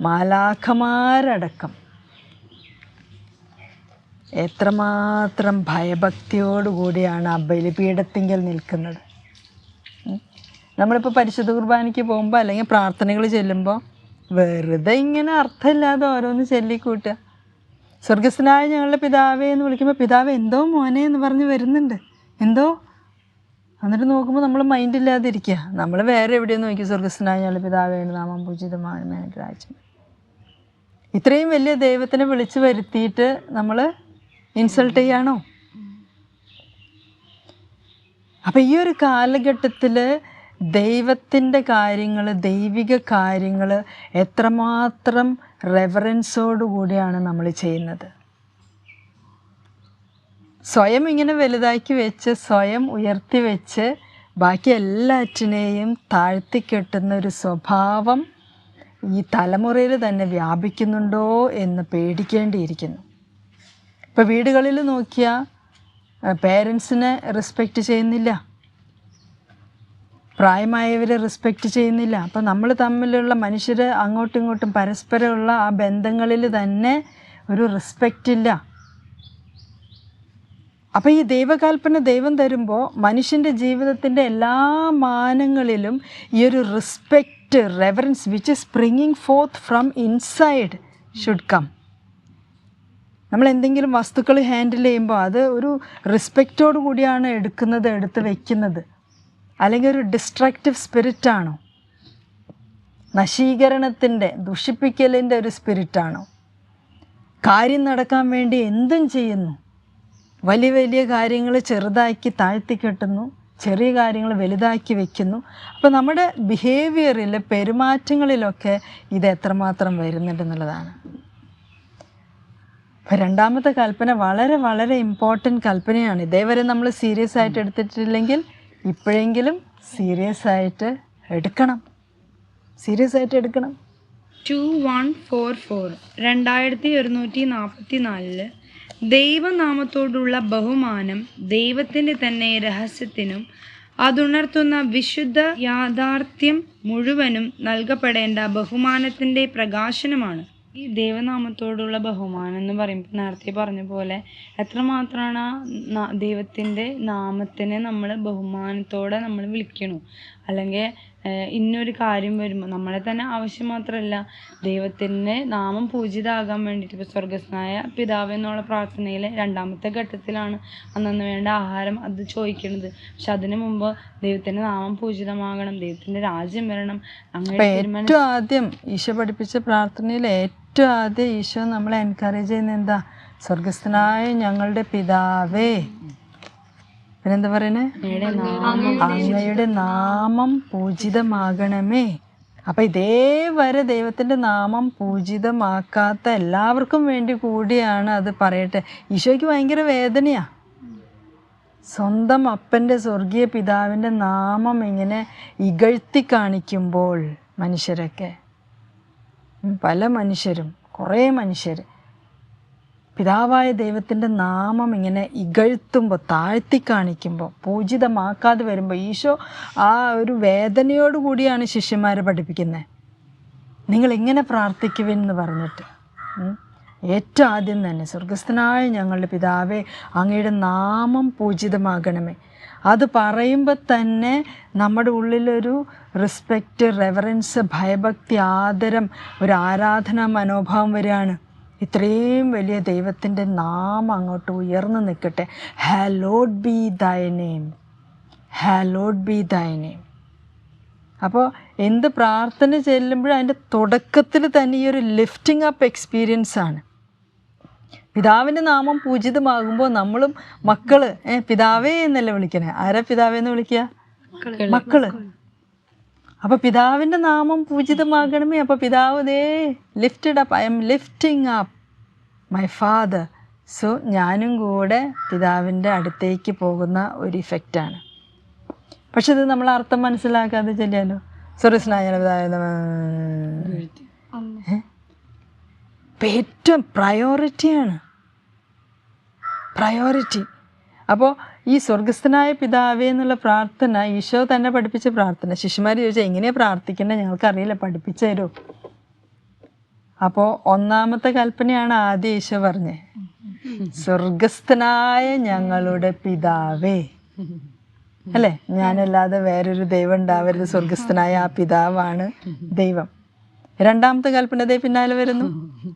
മാലാഖമാരടക്കം. എത്രമാത്രം ഭയഭക്തിയോടുകൂടിയാണ് ആ ബലിപീഠത്തിങ്കിൽ നിൽക്കുന്നത്. നമ്മളിപ്പോൾ പരിശുദ്ധ കുർബാനയ്ക്ക് പോകുമ്പോൾ അല്ലെങ്കിൽ പ്രാർത്ഥനകൾ ചെല്ലുമ്പോൾ വെറുതെ ഇങ്ങനെ അർത്ഥമില്ലാതെ ഓരോന്ന് ചൊല്ലിക്കൂട്ടുക. സ്വർഗസ്നായ ഞങ്ങളുടെ പിതാവേ എന്ന് വിളിക്കുമ്പോൾ പിതാവ് എന്തോ മോനെ എന്ന് പറഞ്ഞ് വരുന്നുണ്ട്. എന്തോ? എന്നിട്ട് നോക്കുമ്പോൾ നമ്മൾ മൈൻഡില്ലാതിരിക്കുക നമ്മൾ വേറെ എവിടെയോ നോക്കി സ്വർഗസ്നായ ഞങ്ങളുടെ പിതാവേ നാമം പൂജിതമാണ് മേനരാജ്യം രാജ്യം. ഇത്രയും വലിയ ദൈവത്തിനെ വിളിച്ചു വരുത്തിയിട്ട് നമ്മൾ ഇൻസൾട്ട് ചെയ്യാണോ? അപ്പം ഈ ഒരു കാലഘട്ടത്തിൽ ദൈവത്തിന്റെ കാര്യങ്ങൾ ദൈവിക കാര്യങ്ങൾ എത്രമാത്രം റെവറൻസോടു കൂടിയാണ് നമ്മൾ ചെയ്യുന്നത്? സ്വയം ഇങ്ങനെ വലുതാക്കി വെച്ച് സ്വയം ഉയർത്തി വെച്ച് ബാക്കി എല്ലാറ്റിനെയും താഴ്ത്തിക്കെട്ടുന്ന ഒരു സ്വഭാവം ഈ തലമുറയിൽ തന്നെ വ്യാപിക്കുന്നുണ്ടോ എന്ന് പേടിക്കേണ്ടിയിരിക്കുന്നു. ഇപ്പോൾ വീടുകളിൽ നോക്കിയാൽ പേരൻസിനെ റെസ്പെക്റ്റ് ചെയ്യുന്നില്ല. പ്രായമായവരെ റെസ്പെക്റ്റ് ചെയ്യുന്നില്ല. അപ്പോൾ നമ്മൾ തമ്മിലുള്ള മനുഷ്യർ അങ്ങോട്ടും ഇങ്ങോട്ടും പരസ്പരമുള്ള ആ ബന്ധങ്ങളിൽ തന്നെ ഒരു റെസ്പെക്റ്റ് ഇല്ല. അപ്പോൾ ഈ ദൈവകൽപ്പന ദൈവം തരുമ്പോൾ മനുഷ്യന്റെ ജീവിതത്തിന്റെ എല്ലാ മാനങ്ങളിലും ഈ ഒരു respect reverence which is springing forth from inside should come നമ്മൾ എന്തെങ്കിലും വസ്തുക്കൾ ഹാൻഡിൽ ചെയ്യുമ്പോൾ അത് ഒരു റെസ്പെക്റ്റോട് കൂടിയാണ് എടുക്കുന്നത് എടുത്ത് വയ്ക്കുന്നത് അല്ലെങ്കിൽ ഒരു ഡിസ്ട്രക്റ്റീവ് സ്പിരിറ്റാണോ നശീകരണത്തിന്റെ ദുഷിപ്പിക്കലിന്റെ ഒരു സ്പിരിറ്റാണോ കാര്യം നടക്കാൻ വേണ്ടി എന്തും ചെയ്യുന്നു? വലിയ വലിയ കാര്യങ്ങൾ ചെറുതാക്കി താഴ്ത്തി കെട്ടുന്നു. ചെറിയ കാര്യങ്ങൾ വലുതാക്കി വെക്കുന്നു. അപ്പോൾ നമ്മുടെ ബിഹേവിയറിൽ പെരുമാറ്റങ്ങളിലൊക്കെ ഇത് എത്രമാത്രം വരുന്നുണ്ടെന്നുള്ളതാണ്. അപ്പോൾ രണ്ടാമത്തെ കൽപ്പന വളരെ വളരെ ഇമ്പോർട്ടന്റ് കൽപ്പനയാണ്. ഇതേവരെ നമ്മൾ സീരിയസ് ആയിട്ട് എടുത്തിട്ടില്ലെങ്കിൽ ഇപ്പോഴെങ്കിലും സീരിയസ് ആയിട്ട് എടുക്കണം. സീരിയസ് ആയിട്ട് എടുക്കണം. ടു വൺ ഫോർ ഫോർ രണ്ടായിരത്തി ഒരുന്നൂറ്റി നാൽപ്പത്തി നാലിൽ ദൈവനാമത്തോടുള്ള ബഹുമാനം ദൈവത്തിന്റെ തന്നെ രഹസ്യത്തിനും അതുണർത്തുന്ന വിശുദ്ധ യാഥാർത്ഥ്യം മുഴുവനും നൽകപ്പെടേണ്ട ബഹുമാനത്തിന്റെ പ്രകാശനമാണ്. ഈ ദൈവനാമത്തോടുള്ള ബഹുമാനം എന്ന് പറയുമ്പോൾ നേരത്തെ പറഞ്ഞ പോലെ എത്രമാത്രമാണ് ആ ദൈവത്തിന്റെ നാമത്തിനെ നമ്മൾ ബഹുമാനത്തോടെ നമ്മൾ വിളിക്കണു. അല്ലെങ്കിൽ ഇന്നൊരു കാര്യം വരുമ്പോൾ നമ്മളെ തന്നെ ആവശ്യം മാത്രമല്ല ദൈവത്തിന്റെ നാമം പൂജിതാകാൻ വേണ്ടിയിട്ട് ഇപ്പോൾ സ്വർഗസ്നായ പിതാവ് എന്നുള്ള പ്രാർത്ഥനയിലെ രണ്ടാമത്തെ ഘട്ടത്തിലാണ് അന്നന്ന് വേണ്ട ആഹാരം അത് ചോദിക്കുന്നത് പക്ഷെ അതിനു മുമ്പ് ദൈവത്തിന്റെ നാമം പൂജിതമാകണം ദൈവത്തിന്റെ രാജ്യം വരണം. അങ്ങനെ ഏറ്റവും ആദ്യം ഈശോ പഠിപ്പിച്ച പ്രാർത്ഥനയിൽ ഏറ്റവും ആദ്യം ഈശോ നമ്മളെ എൻകറേജ് ചെയ്യുന്നത് എന്താ? സ്വർഗസ്ഥനായ ഞങ്ങളുടെ പിതാവേ. പിന്നെന്താ പറയണേ? അങ്ങയുടെ നാമം പൂജിതമാകണമേ. അപ്പം ഇതേവരെ ദൈവത്തിന്റെ നാമം പൂജിതമാക്കാത്ത എല്ലാവർക്കും വേണ്ടി കൂടിയാണ് അത് പറയട്ടെ. ഈശോയ്ക്ക് ഭയങ്കര വേദനയാ. സ്വന്തം അപ്പന്റെ സ്വർഗീയ പിതാവിന്റെ നാമം ഇങ്ങനെ ഇകഴ്ത്തി കാണിക്കുമ്പോൾ മനുഷ്യരൊക്കെ പല മനുഷ്യരും കുറേ മനുഷ്യർ പിതാവായ ദൈവത്തിന്റെ നാമം ഇങ്ങനെ ഇകഴ്ത്തുമ്പോൾ താഴ്ത്തി കാണിക്കുമ്പോൾ പൂജിതമാക്കാതെ വരുമ്പോൾ ഈശോ ആ ഒരു വേദനയോടു കൂടിയാണ് ശിഷ്യന്മാരെ പഠിപ്പിക്കുന്നത് നിങ്ങൾ ഇങ്ങനെ പ്രാർത്ഥിക്കുവിൻ എന്ന് പറഞ്ഞിട്ട്. ഏറ്റവും ആദ്യം തന്നെ സ്വർഗസ്ഥനായ ഞങ്ങളുടെ പിതാവേ അങ്ങയുടെ നാമം പൂജിതമാകണമേ അത് പറയുമ്പോൾ തന്നെ നമ്മുടെ ഉള്ളിലൊരു റെസ്പെക്റ്റ് റെവറൻസ് ഭയഭക്തി ആദരം ഒരു ആരാധനാ മനോഭാവം വരികയാണ് ഇത്രയും വലിയ ദൈവത്തിന്റെ നാമം അങ്ങോട്ട് ഉയർന്നു നിൽക്കട്ടെ. Hallowed be thy name hallowed be thy name അപ്പോൾ എന്ത് പ്രാർത്ഥന ചെല്ലുമ്പോഴും അതിന്റെ തുടക്കത്തിൽ തന്നെ ഈ ഒരു ലിഫ്റ്റിംഗ് അപ്പ് എക്സ്പീരിയൻസ് ആണ്. പിതാവിന്റെ നാമം പൂജിതമാകുമ്പോൾ നമ്മളും മക്കൾ ഏ പിതാവേ എന്നല്ല വിളിക്കണേ? ആരാ പിതാവേ എന്ന് വിളിക്കുക? മക്കൾ. അപ്പോൾ പിതാവിന്റെ നാമം പൂജിതമാകണമേ. അപ്പോൾ പിതാവ് ദേ lifted up I am lifting up my father so ഞാനും കൂടെ പിതാവിന്റെ അടുത്തേക്ക് പോകുന്ന ഒരു ഇഫക്റ്റാണ് പക്ഷെ ഇത് നമ്മൾ അർത്ഥം മനസ്സിലാക്കാതെ ചെല്ലിയാലോ? സുരസ്നായ ഏറ്റവും പ്രയോറിറ്റിയാണ് പ്രയോറിറ്റി അപ്പോൾ ഈ സ്വർഗസ്ഥനായ പിതാവേ എന്നുള്ള പ്രാർത്ഥന ഈശോ തന്നെ പഠിപ്പിച്ച പ്രാർത്ഥന. ശിശുമാർ ചോദിച്ചാൽ എങ്ങനെയാണ് പ്രാർത്ഥിക്കേണ്ടത് ഞങ്ങൾക്കറിയില്ല പഠിപ്പിച്ചു തരുമോ അപ്പോൾ ഒന്നാമത്തെ കൽപ്പനയാണ് ആദ്യം ഈശോ പറഞ്ഞത് സ്വർഗസ്ഥനായ ഞങ്ങളുടെ പിതാവേ. അല്ലേ? ഞാനല്ലാതെ വേറൊരു ദൈവം ഉണ്ടാവരുത്. സ്വർഗസ്ഥനായ ആ പിതാവാണ് ദൈവം. രണ്ടാമത്തെ കൽപ്പന ദേ പിന്നാലെ വരുന്നു.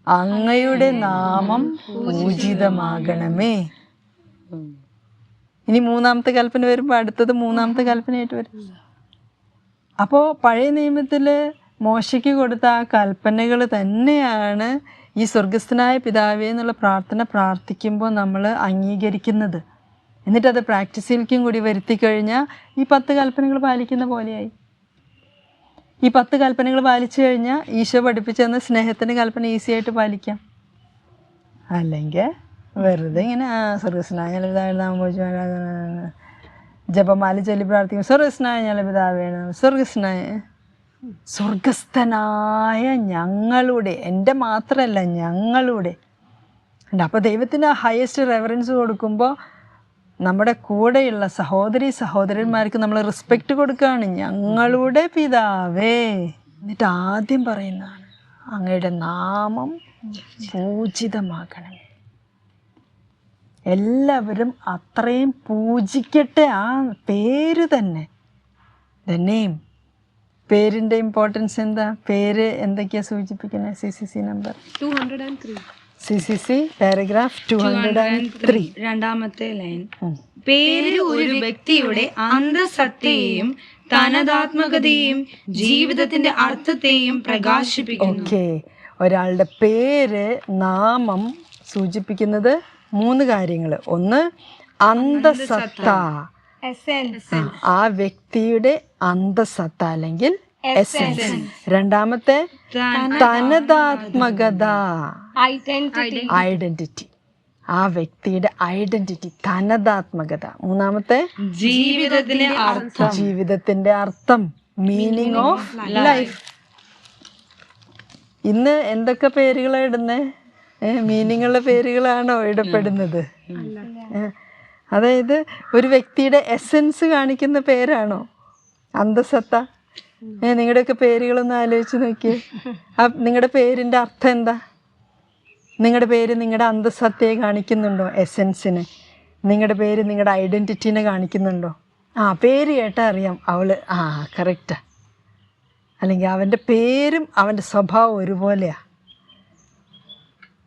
അങ്ങയുടെ നാമം പൂജിതമാകണമേ. ഇനി മൂന്നാമത്തെ കൽപ്പന വരുമ്പോൾ അടുത്തത് മൂന്നാമത്തെ കൽപ്പനയായിട്ട് വരും. അപ്പോൾ പഴയ നിയമത്തിൽ മോശയ്ക്ക് കൊടുത്ത ആ കൽപ്പനകൾ തന്നെയാണ് ഈ സ്വർഗസ്ഥനായ പിതാവേ എന്നുള്ള പ്രാർത്ഥന പ്രാർത്ഥിക്കുമ്പോൾ നമ്മൾ അംഗീകരിക്കുന്നത്. എന്നിട്ട് അത് പ്രാക്ടീസിലേക്കും കൂടി വരുത്തി കഴിഞ്ഞാൽ ഈ പത്ത് കൽപ്പനകൾ പാലിക്കുന്ന പോലെയായി. ഈ പത്ത് കൽപ്പനകൾ പാലിച്ചു കഴിഞ്ഞാൽ ഈശോ പഠിപ്പിച്ചു തന്ന സ്നേഹത്തിന്റെ കൽപ്പന ഈസി ആയിട്ട് പാലിക്കാം. അല്ലെങ്കിൽ വെറുതെ ഇങ്ങനെ സ്വർഗസ്നായ പിതാവേ ജപമാല ചൊല്ലി പ്രാർത്ഥിക്കും. സ്വർഗസ്നായ പിതാവേണ് സ്വർഗസ്നായ സ്വർഗസ്ഥനായ ഞങ്ങളുടെ എന്റെ മാത്രമല്ല ഞങ്ങളുടെ. ഉണ്ട് അപ്പോൾ ദൈവത്തിന് ഹയസ്റ്റ് റെഫറൻസ് കൊടുക്കുമ്പോൾ നമ്മുടെ കൂടെയുള്ള സഹോദരി സഹോദരന്മാർക്ക് നമ്മൾ റെസ്പെക്റ്റ് കൊടുക്കുകയാണ്. ഞങ്ങളുടെ പിതാവേ എന്നിട്ട് ആദ്യം പറയുന്നതാണ് അങ്ങയുടെ നാമം പൂജിതമാക്കണം എല്ലാവരും അത്രയും പൂജിക്കട്ടെ ആ പേര് തന്നെ. ദ നെയിം പേരിന്റെ ഇമ്പോർട്ടൻസ് എന്താ? പേര് എന്തൊക്കെയാ സൂചിപ്പിക്കുന്നത്? C C C number C C C paragraph two hundred and three രണ്ടാമത്തെ ലൈൻ പേര് ഒരു വ്യക്തിയുടെ അന്തസത്തയെയും തനതാത്മകതയെയും ജീവിതത്തിന്റെ അർത്ഥത്തെയും പ്രകാശിപ്പിക്കുന്നു. ഓക്കെ ഒരാളുടെ പേര് നാമം സൂചിപ്പിക്കുന്നത് മൂന്ന് കാര്യങ്ങൾ ഒന്ന് അന്തസത്ത. ആ വ്യക്തിയുടെ അന്തസത്ത അല്ലെങ്കിൽ എസൻസ് രണ്ടാമത്തെ തനതാത്മകത. ഐഡന്റിറ്റി ആ വ്യക്തിയുടെ ഐഡന്റിറ്റി തനതാത്മകത. മൂന്നാമത്തെ ജീവിതത്തിന്റെ അർത്ഥം. ജീവിതത്തിന്റെ അർത്ഥം. മീനിങ് ഓഫ് ലൈഫ് ഇന്ന് എന്തൊക്കെ പേരുകളാണ് ഇടുന്നേ? മീനിങ് ഉള്ള പേരുകളാണോ ഇടപെടുന്നത് അതായത് ഒരു വ്യക്തിയുടെ എസെൻസ് കാണിക്കുന്ന പേരാണോ? അന്തസത്ത ഏ നിങ്ങളുടെയൊക്കെ പേരുകളൊന്ന് ആലോചിച്ച് നോക്കിയേ. ആ നിങ്ങളുടെ പേരിന്റെ അർത്ഥം എന്താ? നിങ്ങളുടെ പേര് നിങ്ങളുടെ അന്തസത്തയെ കാണിക്കുന്നുണ്ടോ? എസെൻസിനെ. നിങ്ങളുടെ പേര് നിങ്ങളുടെ ഐഡന്റിറ്റീനെ കാണിക്കുന്നുണ്ടോ? ആ പേര് കേട്ടാൽ അറിയാം. അവൾ ആ കറക്റ്റാ. അല്ലെങ്കിൽ അവന്റെ പേരും അവന്റെ സ്വഭാവം ഒരുപോലെയാണ്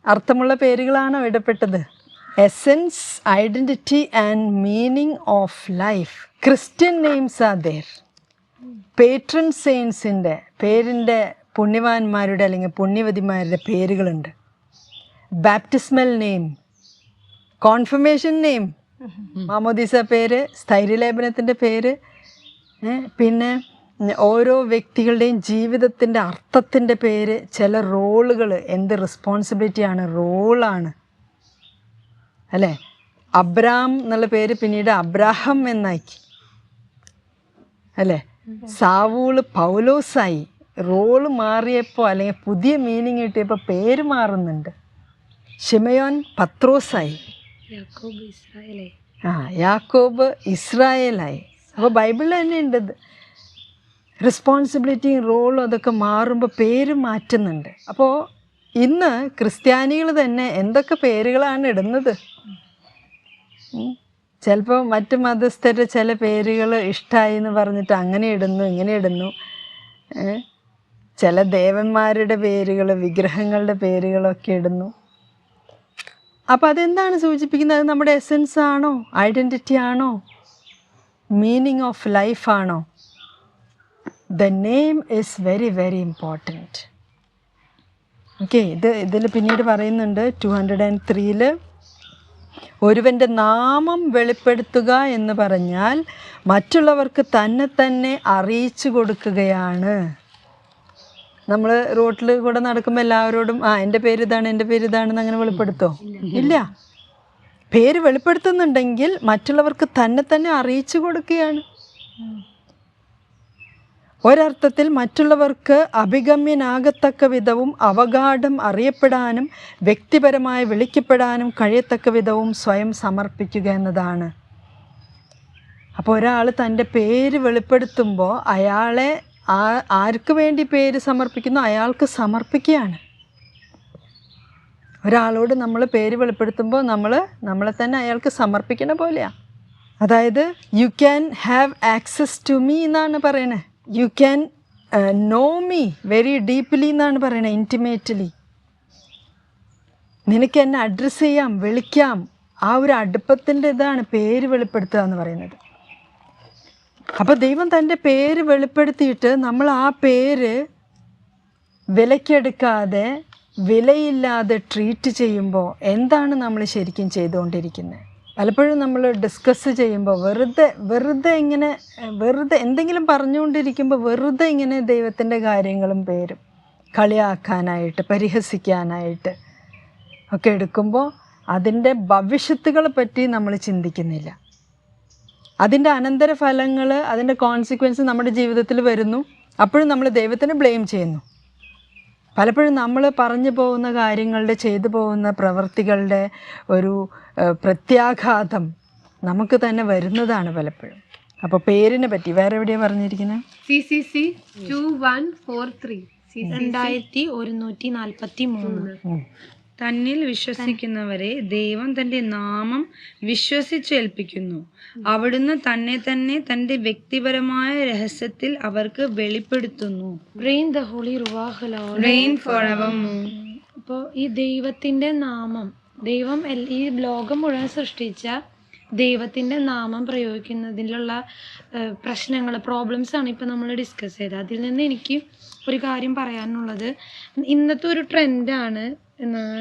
അർത്ഥമുള്ള പേരുകളാണോ ഇടപെട്ടത്? Essence identity and meaning of life. Christian names are there. Patron സെയിൻസിന്റെ പേരിന്റെ പുണ്യവാന്മാരുടെ അല്ലെങ്കിൽ പുണ്യവതിമാരുടെ പേരുകളുണ്ട്. ബാപ്റ്റിസ്മൽ നെയിം കോൺഫർമേഷൻ നെയിം മാമോദീസ പേര് സ്ഥൈര്യലേപനത്തിന്റെ പേര് പിന്നെ ഓരോ വ്യക്തികളുടെയും ജീവിതത്തിന്റെ അർത്ഥത്തിന്റെ പേര് ചില റോളുകൾ എന്ത് റെസ്പോൺസിബിലിറ്റിയാണ് റോളാണ്. അല്ലേ? അബ്രാം എന്നുള്ള പേര് പിന്നീട് അബ്രാഹം എന്നാക്കി. അല്ലേ? സാവൂൾ പൗലോസായി. റോൾ മാറിയപ്പോൾ അല്ലെങ്കിൽ പുതിയ മീനിങ് കിട്ടിയപ്പോൾ പേര് മാറുന്നുണ്ട്. ഷിമയോൻ പത്രോസായി. ആ യാക്കോബ് ഇസ്രായേലായി. അപ്പോൾ ബൈബിളിൽ തന്നെ ഉണ്ട് റെസ്പോൺസിബിലിറ്റിയും റോളും അതൊക്കെ മാറുമ്പോൾ പേര് മാറ്റുന്നുണ്ട്. അപ്പോൾ ഇന്ന് ക്രിസ്ത്യാനികൾ തന്നെ എന്തൊക്കെ പേരുകളാണ് ഇടുന്നത്? ചിലപ്പോൾ മറ്റു മതസ്ഥരുടെ ചില പേരുകൾ ഇഷ്ടമായി എന്ന് പറഞ്ഞിട്ട് അങ്ങനെ ഇടുന്നു ഇങ്ങനെ ഇടുന്നു? ചില ദേവന്മാരുടെ പേരുകൾ വിഗ്രഹങ്ങളുടെ പേരുകളൊക്കെ ഇടുന്നു. അപ്പോൾ അതെന്താണ് സൂചിപ്പിക്കുന്നത്? അത് നമ്മുടെ എസെൻസ് ആണോ? ഐഡന്റിറ്റി ആണോ? മീനിങ് ഓഫ് ലൈഫ് ആണോ? The name is very very important. Okay ഇത് ഇതിൽ പിന്നീട് പറയുന്നുണ്ട്. ടു ഹൺഡ്രഡ് ആൻഡ് ത്രീയിൽ ഒരുവന്റെ നാമം വെളിപ്പെടുത്തുക എന്ന് പറഞ്ഞാൽ മറ്റുള്ളവർക്ക് തന്നെ തന്നെ അറിയിച്ചു കൊടുക്കുകയാണ്. നമ്മൾ റോട്ടിൽ കൂടെ നടക്കുമ്പോൾ എല്ലാവരോടും ആ എന്റെ പേര് ഇതാണ് എന്റെ പേര് ഇതാണെന്ന് അങ്ങനെ വെളിപ്പെടുത്തോ? ഇല്ല. പേര് വെളിപ്പെടുത്തുന്നുണ്ടെങ്കിൽ മറ്റുള്ളവർക്ക് തന്നെ തന്നെ അറിയിച്ചു കൊടുക്കുകയാണ്. ഒരർത്ഥത്തിൽ മറ്റുള്ളവർക്ക് അഭിഗമ്യനാകത്തക്ക വിധവും അവഗാഠം അറിയപ്പെടാനും വ്യക്തിപരമായി വിളിക്കപ്പെടാനും കഴിയത്തക്ക വിധവും സ്വയം സമർപ്പിക്കുക എന്നതാണ്. അപ്പോൾ ഒരാൾ തന്റെ പേര് വെളിപ്പെടുത്തുമ്പോൾ അയാളെ ആർക്ക് വേണ്ടി പേര് സമർപ്പിക്കുന്നു? അയാൾക്ക് സമർപ്പിക്കുകയാണ്. ഒരാളോട് നമ്മൾ പേര് വെളിപ്പെടുത്തുമ്പോൾ നമ്മൾ നമ്മളെ തന്നെ അയാൾക്ക് സമർപ്പിക്കുന്ന പോലെയാണ് അതായത് you can have access to me എന്നാണ് പറയണേ. You can know me very deeply എന്നാണ് പറയുന്നത് ഇന്റിമേറ്റ്ലി നിനക്ക് എന്നെ അഡ്രസ്സ് ചെയ്യാം വിളിക്കാം. ആ ഒരു അടുപ്പത്തിന്റെ ഇതാണ് പേര് വെളിപ്പെടുത്തുക എന്ന് പറയുന്നത്. അപ്പോൾ ദൈവം തന്റെ പേര് വെളിപ്പെടുത്തിയിട്ട് നമ്മൾ ആ പേര് വിലക്കെടുക്കാതെ വിലയില്ലാതെ ട്രീറ്റ് ചെയ്യുമ്പോൾ എന്താണ് നമ്മൾ ശരിക്കും ചെയ്തുകൊണ്ടിരിക്കുന്നത്? പലപ്പോഴും നമ്മൾ ഡിസ്കസ് ചെയ്യുമ്പോൾ വെറുതെ വെറുതെ ഇങ്ങനെ വെറുതെ എന്തെങ്കിലും പറഞ്ഞുകൊണ്ടിരിക്കുമ്പോൾ വെറുതെ ഇങ്ങനെ ദൈവത്തിന്റെ കാര്യങ്ങളും പേരും കളിയാക്കാനായിട്ട് പരിഹസിക്കാനായിട്ട് ഒക്കെ എടുക്കുമ്പോൾ അതിന്റെ ഭവിഷ്യത്തുകളെ പറ്റി നമ്മൾ ചിന്തിക്കുന്നില്ല. അതിന്റെ അനന്തരഫലങ്ങൾ അതിന്റെ കോൺസിക്വൻസ് നമ്മുടെ ജീവിതത്തിൽ വരുന്നു. അപ്പോഴും നമ്മൾ ദൈവത്തിന് ബ്ലെയിം ചെയ്യുന്നു. പലപ്പോഴും നമ്മൾ പറഞ്ഞു പോകുന്ന കാര്യങ്ങളുടെ ചെയ്തു പോകുന്ന പ്രവൃത്തികളുടെ ഒരു പ്രത്യാഘാതം നമുക്ക് തന്നെ വരുന്നതാണ് പലപ്പോഴും. അപ്പോൾ പേരിനെ പറ്റി വേറെ എവിടെയാണ് പറഞ്ഞിരിക്കുന്നത് C C C two one four three. രണ്ടായിരത്തി ഒരുന്നൂറ്റി നാൽപ്പത്തി മൂന്ന്. തന്നിൽ വിശ്വസിക്കുന്നവരെ ദൈവം തന്റെ നാമം വിശ്വസിച്ചേൽപ്പിക്കുന്നു. അവിടുന്ന് തന്നെ തന്നെ തന്റെ വ്യക്തിപരമായ രഹസ്യത്തിൽ അവർക്ക് വെളിപ്പെടുത്തുന്നു. Brain the holy rain four. അപ്പോൾ ഈ ദൈവത്തിന്റെ നാമം ദൈവം ഈ ലോകം മുഴുവൻ സൃഷ്ടിച്ച ദൈവത്തിന്റെ നാമം പ്രയോഗിക്കുന്നതിലുള്ള പ്രശ്നങ്ങൾ പ്രോബ്ലംസ് ആണ് ഇപ്പം നമ്മൾ ഡിസ്കസ് ചെയ്തത്. അതിൽ നിന്ന് എനിക്ക് ഒരു കാര്യം പറയാനുള്ളത്. ഇന്നത്തെ ഒരു ട്രെൻഡാണ്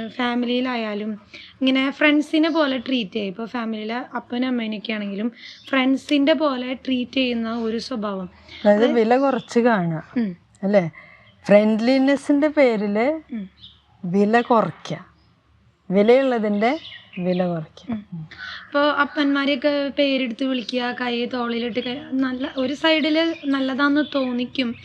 ഫാമിലിയിലായാലും ഇങ്ങനെ ഫ്രണ്ട്സിനെ പോലെ ട്രീറ്റ് ചെയ്യുക. ഇപ്പോൾ ഫാമിലിയിലെ അപ്പനും അമ്മേനൊക്കെ ആണെങ്കിലും ഫ്രണ്ട്സിന്റെ പോലെ ട്രീറ്റ് ചെയ്യുന്ന ഒരു സ്വഭാവം. അതായത് വില കുറച്ച് കാണുക. അല്ലേ? ഫ്രണ്ട്ലിനെസ്സിന്റെ പേരിൽ വില കുറയ്ക്കുക. വിലയുള്ളതിന്റെ വില കുറയ്ക്കും. ഇപ്പോൾ അപ്പന്മാരെയൊക്കെ പേരെടുത്ത് വിളിക്കുക കൈ തോളിലിട്ട് നല്ല ഒരു സൈഡിൽ നല്ലതാന്ന് തോന്നിക്കും.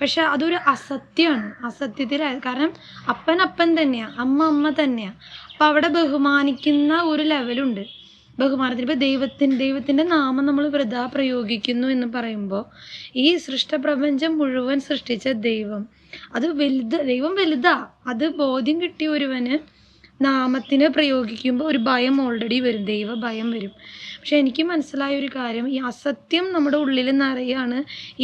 പക്ഷെ അതൊരു അസത്യമാണ്. അസത്യത്തിൽ കാരണം അപ്പൻ അപ്പൻ തന്നെയാണ് അമ്മ അമ്മ തന്നെയാണ് അപ്പം അവിടെ ബഹുമാനിക്കുന്ന ഒരു ലെവലുണ്ട്. ബഹുമാനത്തിന് ഇപ്പോൾ ദൈവത്തിൻ ദൈവത്തിന്റെ നാമം നമ്മൾ വൃതാ പ്രയോഗിക്കുന്നു എന്ന് പറയുമ്പോൾ ഈ സൃഷ്ടപ്രപഞ്ചം മുഴുവൻ സൃഷ്ടിച്ച ദൈവം. അത് വലുത് ദൈവം വലുതാ. അത് ബോധ്യം കിട്ടിയ ഒരുവന് നാമത്തിന് പ്രയോഗിക്കുമ്പോൾ ഒരു ഭയം ഓൾറെഡി വരും ദൈവ ഭയം വരും. പക്ഷെ എനിക്ക് മനസ്സിലായ ഒരു കാര്യം ഈ അസത്യം നമ്മുടെ ഉള്ളിൽ നിറയാണ്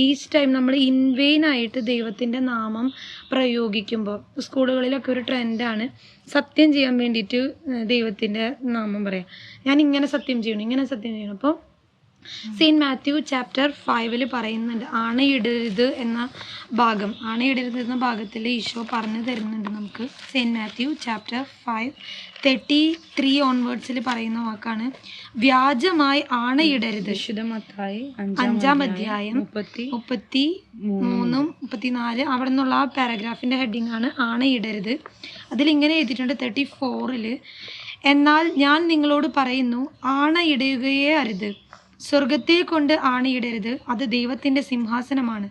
ഈച്ച് ടൈം നമ്മൾ ഇൻവെയിൻ ആയിട്ട് ദൈവത്തിന്റെ നാമം പ്രയോഗിക്കുമ്പോൾ സ്കൂളുകളിലൊക്കെ ഒരു ട്രെൻഡാണ് സത്യം ചെയ്യാൻ വേണ്ടിയിട്ട് ദൈവത്തിന്റെ നാമം പറയാം. ഞാൻ ഇങ്ങനെ സത്യം ചെയ്യണം ഇങ്ങനെ സത്യം ചെയ്യണം. അപ്പോൾ സെയിന്റ് മാത്യു ചാപ്റ്റർ ഫൈവിൽ പറയുന്നുണ്ട് ആണയിടരുത് എന്ന ഭാഗം ആണയിടരുത് എന്ന ഭാഗത്തിൽ ഈശോ പറഞ്ഞു തരുന്നുണ്ട് നമുക്ക്. Saint Matthew chapter five thirty three ഓൺവേർഡ്സിൽ പറയുന്ന വാക്കാണ് വ്യാജമായി ആണയിടരുത്. വിശുദ്ധമത്തായി അഞ്ചാം അധ്യായം മുപ്പത്തി മുപ്പത്തി മൂന്നും മുപ്പത്തിനാല് അവിടെ നിന്നുള്ള ആ പാരഗ്രാഫിന്റെ ഹെഡിങ് ആണ് ആണയിടരുത്. അതിലിങ്ങനെ എഴുതിയിട്ടുണ്ട് തേർട്ടി ഫോറിൽ എന്നാൽ ഞാൻ നിങ്ങളോട് പറയുന്നു ആണയിടുകയേ അരുത്. സ്വർഗത്തെ കൊണ്ട് ആണയിടരുത് അത് ദൈവത്തിന്റെ സിംഹാസനമാണ്.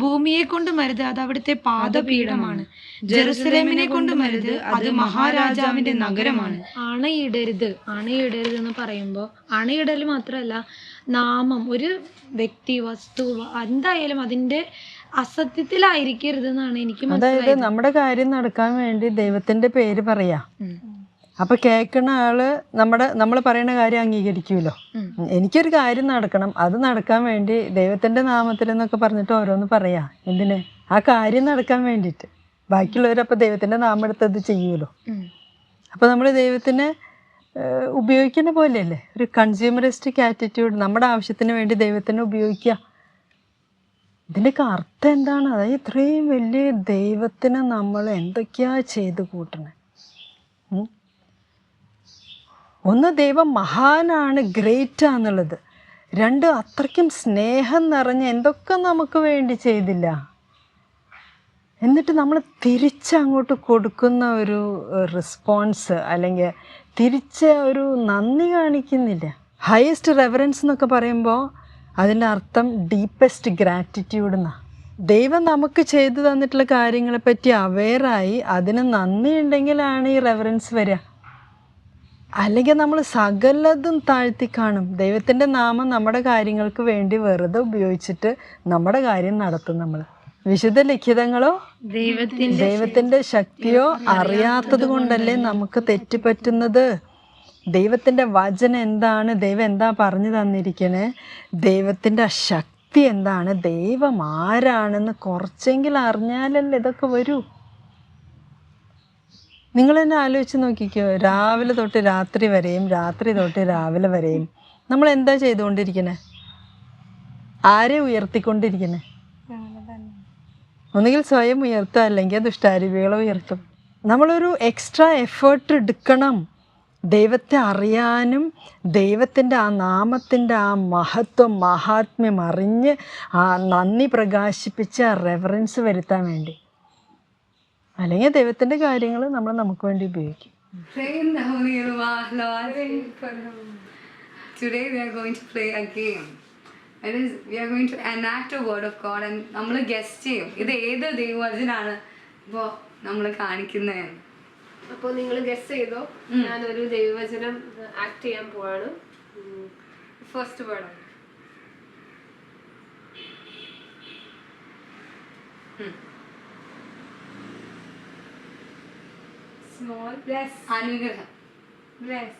ഭൂമിയെ കൊണ്ട് മരുത് അത് അവിടുത്തെ പാദപീഠമാണ്. ജെറുസലേമിനെ കൊണ്ട് മരുത് അത് മഹാരാജാവിന്റെ നഗരമാണ്. അണയിടരുത് അണയിടരുത് എന്ന് പറയുമ്പോൾ അണയിടൽ മാത്രമല്ല നാമം ഒരു വ്യക്തി വസ്തു എന്തായാലും അതിന്റെ അസത്യത്തിലായിരിക്കരുത് എന്നാണ് എനിക്ക് അതായത് നമ്മുടെ കാര്യം നടക്കാൻ വേണ്ടി ദൈവത്തിന്റെ പേര് പറയാ. അപ്പൊ കേൾക്കുന്ന ആൾ നമ്മുടെ നമ്മൾ പറയുന്ന കാര്യം അംഗീകരിക്കുമല്ലോ. എനിക്കൊരു കാര്യം നടക്കണം. അത് നടക്കാൻ വേണ്ടി ദൈവത്തിന്റെ നാമത്തിൽ എന്നൊക്കെ പറഞ്ഞിട്ട് ഓരോന്ന് പറയാ. എന്തിന്? ആ കാര്യം നടക്കാൻ വേണ്ടിയിട്ട്. ബാക്കിയുള്ളവരപ്പോൾ ദൈവത്തിന്റെ നാമം എടുത്ത് അത് ചെയ്യുമല്ലോ. അപ്പോൾ നമ്മൾ ദൈവത്തിനെ ഉപയോഗിക്കുന്ന പോലെയല്ലേ? ഒരു കൺസ്യൂമറിസ്റ്റിക് ആറ്റിറ്റ്യൂഡ് നമ്മുടെ ആവശ്യത്തിന് വേണ്ടി ദൈവത്തിനെ ഉപയോഗിക്കുക. ഇതിന്റെയൊക്കെ അർത്ഥം എന്താണ്? അതായത് ഇത്രയും വലിയ ദൈവത്തിനെ നമ്മൾ എന്തൊക്കെയാ ചെയ്ത് കൂട്ടണേ? ഒന്ന് ദൈവം മഹാനാണ് ഗ്രേറ്റാന്നുള്ളത് രണ്ട് അത്രയ്ക്കും സ്നേഹം നിറഞ്ഞ എന്തൊക്കെ നമുക്ക് വേണ്ടി ചെയ്തില്ല. എന്നിട്ട് നമ്മൾ തിരിച്ചങ്ങോട്ട് കൊടുക്കുന്ന ഒരു റെസ്പോൺസ് അല്ലെങ്കിൽ തിരിച്ച് ഒരു നന്ദി കാണിക്കുന്നില്ല. ഹയസ്റ്റ് റെഫറൻസ് എന്നൊക്കെ പറയുമ്പോൾ അതിന്റെ അർത്ഥം ഡീപ്പസ്റ്റ് ഗ്രാറ്റിറ്റ്യൂഡ് എന്നാണ് ദൈവം നമുക്ക് ചെയ്തു തന്നിട്ടുള്ള കാര്യങ്ങളെപ്പറ്റി അവെയറായി അതിന് നന്ദി ഉണ്ടെങ്കിലാണ് ഈ റെഫറൻസ് വരിക. അല്ലെങ്കിൽ നമ്മൾ സകലതും താഴ്ത്തി കാണും. ദൈവത്തിന്റെ നാമം നമ്മുടെ കാര്യങ്ങൾക്ക് വേണ്ടി വെറുതെ ഉപയോഗിച്ചിട്ട് നമ്മുടെ കാര്യം നടത്തും നമ്മൾ. വിശുദ്ധ ലിഖിതങ്ങളോ? ദൈവത്തിന്റെ ശക്തിയോ അറിയാത്തത് കൊണ്ടല്ലേ നമുക്ക് തെറ്റുപറ്റുന്നത്? ദൈവത്തിന്റെ വചനം എന്താണ്? ദൈവം എന്താ പറഞ്ഞു തന്നിരിക്കണേ? ദൈവത്തിന്റെ ശക്തി എന്താണ്? ദൈവം ആരാണെന്ന് കുറച്ചെങ്കിലും അറിഞ്ഞാലല്ലേ ഇതൊക്കെ വരൂ. നിങ്ങൾ തന്നെ ആലോചിച്ച് നോക്കിക്കോ രാവിലെ തൊട്ട് രാത്രി വരെയും രാത്രി തൊട്ട് രാവിലെ വരെയും നമ്മൾ എന്താ ചെയ്തുകൊണ്ടിരിക്കുന്നത് ആരെ ഉയർത്തിക്കൊണ്ടിരിക്കുന്നത് ഒന്നുകിൽ സ്വയം ഉയർത്തുക അല്ലെങ്കിൽ ദുഷ്ടാരൂപികളെ ഉയർത്തും. നമ്മളൊരു എക്സ്ട്രാ എഫേർട്ട് എടുക്കണം. ദൈവത്തെ അറിയാനും ദൈവത്തിന്റെ ആ നാമത്തിന്റെ ആ മഹത്വം മഹാത്മ്യം അറിഞ്ഞ് ആ നന്ദി പ്രകാശിപ്പിച്ച് റെഫറൻസ് വരുത്താൻ വേണ്ടി. അല്ലെങ്കിൽ ദൈവത്തിന്റെ കാര്യങ്ങൾ നമ്മൾ നമുക്ക് വേണ്ടി ഉപയോഗിക്കും. Today we are going to play a game. It is we are going to enact a word of God and നമ്മൾ ഗസ്റ്റ് ചെയ്യും. ഇത് ഏത് ദൈവവചനാണ് ഇപ്പോൾ നമ്മൾ കാണിക്കുന്നത് അപ്പോൾ നിങ്ങൾ ഗസ് ചെയ്തോ? ഞാനൊരു ദൈവവചനം ആക്ട് ചെയ്യാൻ പോവാണ്. First word small Bless. Anugrah. Bless.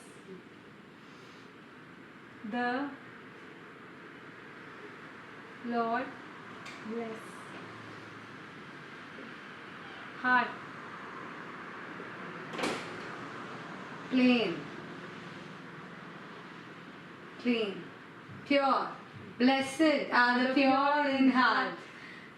The Lord bless. Heart. Clean, Clean. Pure. Blessed are the pure in heart,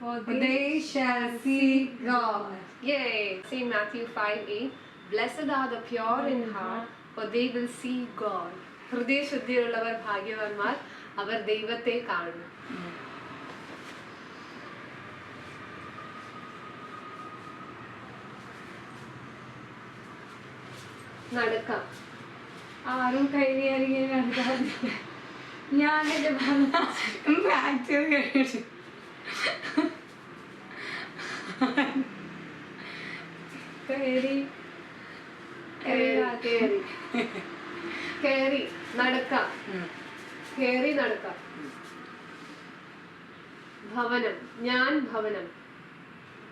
for they shall see God. Yay! See Matthew 5 8. Blessed are the pure in heart, for they will see God. ഹൃദയശുദ്ധിയുള്ളവർ ഭാഗ്യവാന്മാർ അവർ ദൈവത്തെ കാണും. നടക്കാം. ആരും കൈകാര്യം നടക്കാതെ ഞാൻ എന്റെ Back കയറി കേറി. കേറി നടക്കാം. കേറി നടക്കാം. ഭവനം. ഞാൻ ഭവനം.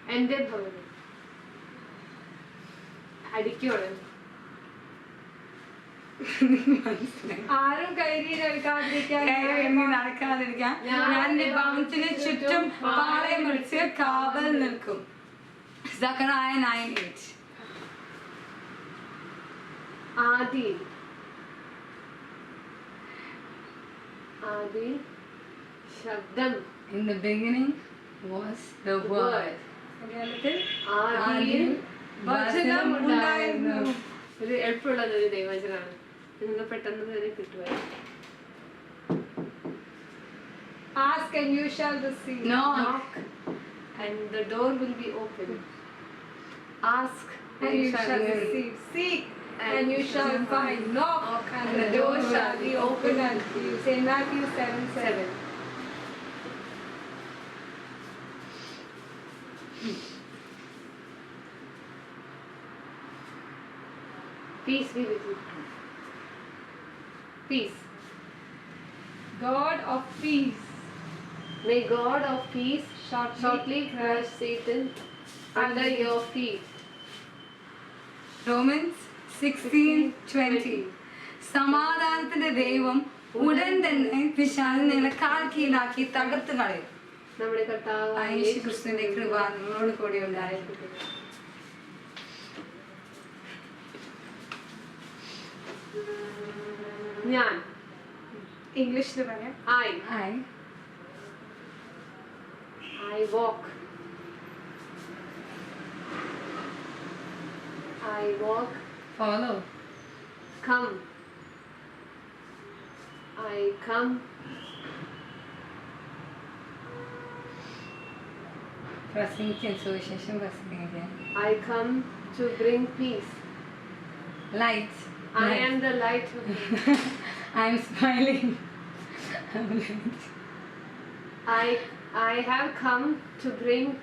എന്റെ ഭവനം. അടിക്കോളെ ആരും കയറി നടക്കാതിരിക്കാൻ. ഞാൻ ചുറ്റും പാളയം വിളിച്ച് കാവൽ നിൽക്കും. Zechariah nine eight Adi Adi ശബ്ദം In the beginning was the word. മലയാളത്തിൽ ആദിയിൽ വചനം ഉണ്ടായിരുന്നു. ഒരു എളുപ്പമുള്ളത് ഒരു ദൈവവചനാണ് നിങ്ങൾ പെട്ടെന്ന് തന്നെ കിട്ടുമായിരുന്നു Ask and you shall receive. Knock. and the door will be open. Ask And you shall receive. Seek and you shall find. Knock and the door shall be opened unto you. Say Matthew 7 7. Peace be with you. Peace. God of peace. May God of peace Shortly shortly crush Satan under your feet. Romans 16 20 സമാധാനത്തിന്റെ ദൈവം ഉടൻ തന്നെ പിശാലിനെ കാൽക്കീലാക്കി തകർത്ത് കളയും. നമ്മുടെ കർത്താവ് കൃഷ്ണന്റെ കൃപ നിങ്ങളോട് കൂടി ഉണ്ടായിരിക്കും ഞാൻ ഇംഗ്ലീഷിൽ പറയാം. I I. Follow. Come. I come. I come to bring peace. Light. I light. am the light. I am smiling. I I have come to bring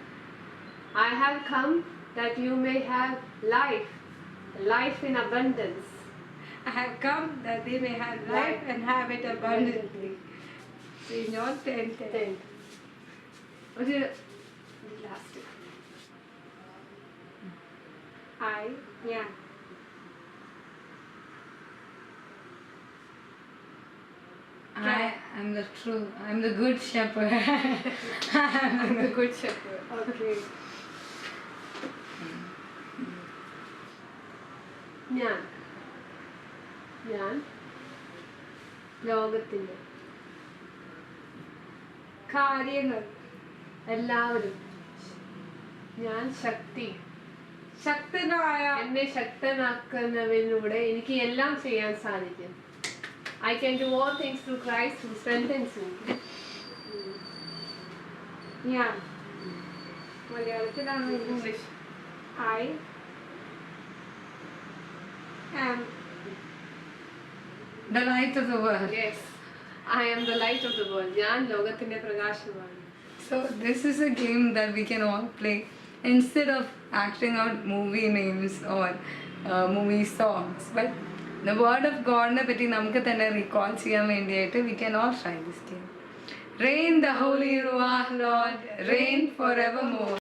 I have come that you may have life life in abundance. I have come that they may have life and have it abundantly. in your 10, 10. What is the last I, yeah. I am the true, I am the good shepherd. I am the good shepherd. Okay. ഞാൻ. ഞാൻ ലോകത്തിന്റെ കാര്യങ്ങൾ എല്ലാവരും ഞാൻ ശക്തി. ശക്തനായ എന്നെ ശക്തനാക്കുന്നവനിലൂടെ എനിക്ക് എല്ലാം ചെയ്യാൻ സാധിക്കും. I can do all things to Christ two sentence ഞാൻ മലയാളത്തിലാണ് English I Am the light of the world. Yes I am the light of the world ഞാൻ ലോകത്തിന്റെ പ്രകാശമാണ് So this is a game that we can all play instead of acting out movie names or uh, movie songs. But the word of God പറ്റി നമുക്ക് തന്നെ recall ചെയ്യാൻ വേണ്ടിയിട്ട് we can all try this game. Reign the Holy Ruach Lord, reign forevermore.